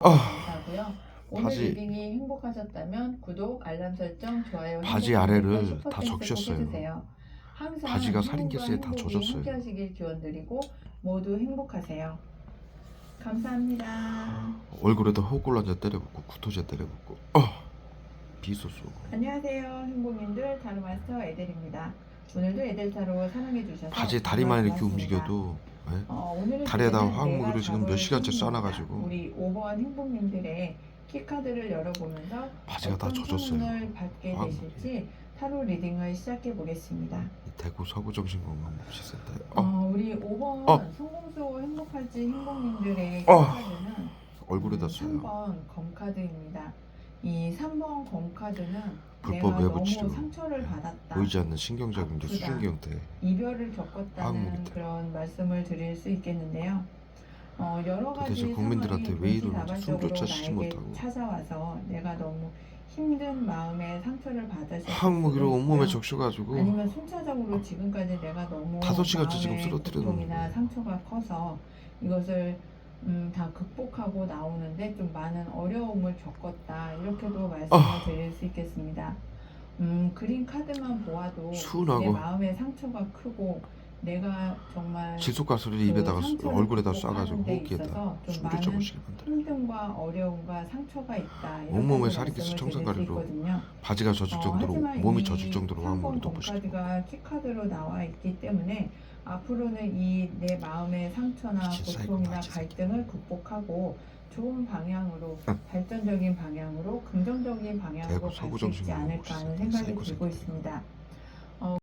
아, 감사하고요. 오늘 바지- 리딩이 행복하셨다면 구독, 알람 설정, 좋아요, 바지 행복 아래를 버튼, 슈퍼 다 땡스 꼭 적셨어요. 해주세요. 항상 바지가 행복과 살인기스에 다 행복이 젖었어요. 함께하시길 기원드리고 모두 행복하세요. 감사합니다. 얼굴에다 호골란자 때려붓고 구토제 때려붓고 아 비소 쏘고 안녕하세요, 행복인들 타로마스터 에델입니다. 오늘도 에델타로 사랑해 주셔서 바지 다리만 이렇게 고맙습니다. 움직여도 예? 어, 화학무기를 내가 지금 몇 시간째. 쏴놔가지고. 우리 5번 행복님들의 키카드를 열어보면서 바지가 다 젖었어요. 소문을 받게 화학무기. 되실지 타로 리딩을 시작해 보겠습니다. 이 대구 서구 정신건강복지센터에 어, 어, 우리 5번 어. 성공수 행복할지 행복님들의 어. 키카드는 얼굴에다 음, 쏘요 3번 검카드입니다. 이 3번 검카드는 불법 내가 외부 너무 치료. 상처를 받았다. 보이지 않는 아프다. 수증기형 때 이별을 겪었다는. 그런 말씀을 드릴 수 있겠는데요. 어, 여러 가지 도대체 국민들한테 상황이 왜 이러는지 동시다발적으로 숨조차 쉬지 나에게 못하고. 찾아와서 내가 너무 힘든 마음에 상처를 받으셨을 수도 온몸에 있고요. 적셔가지고 아니면 순차적으로 지금까지 내가 너무 다섯 시간째 지금 쓰러뜨리는 고통이나. 상처가 커서 이것을 음, 다 극복하고 나오는데 좀 많은 어려움을 겪었다 이렇게도 말씀을 아. 드릴 수 있겠습니다. 음, 그린 카드만 보아도 내 수은하고 마음의 상처가 크고 내가 정말 질소가스를 그 입에다가 얼굴에다 쏴가지고 데 호흡기에다 숨을 쳐보시기 바랍니다. 힘듦과 어려움과 상처가 있다. 온몸에 드릴 수 청산가리로. 바지가 젖을 어, 정도로 하지만 몸이 이 젖을 정도로 3번 덮으시고 키카드로 나와 있기 때문에 앞으로는 이 내 마음의 상처나 고통이나. 갈등을 극복하고 좋은 방향으로 발전적인 방향으로 긍정적인 방향으로 갈 수 있지 않을까 하는. 생각이 들고. 있습니다.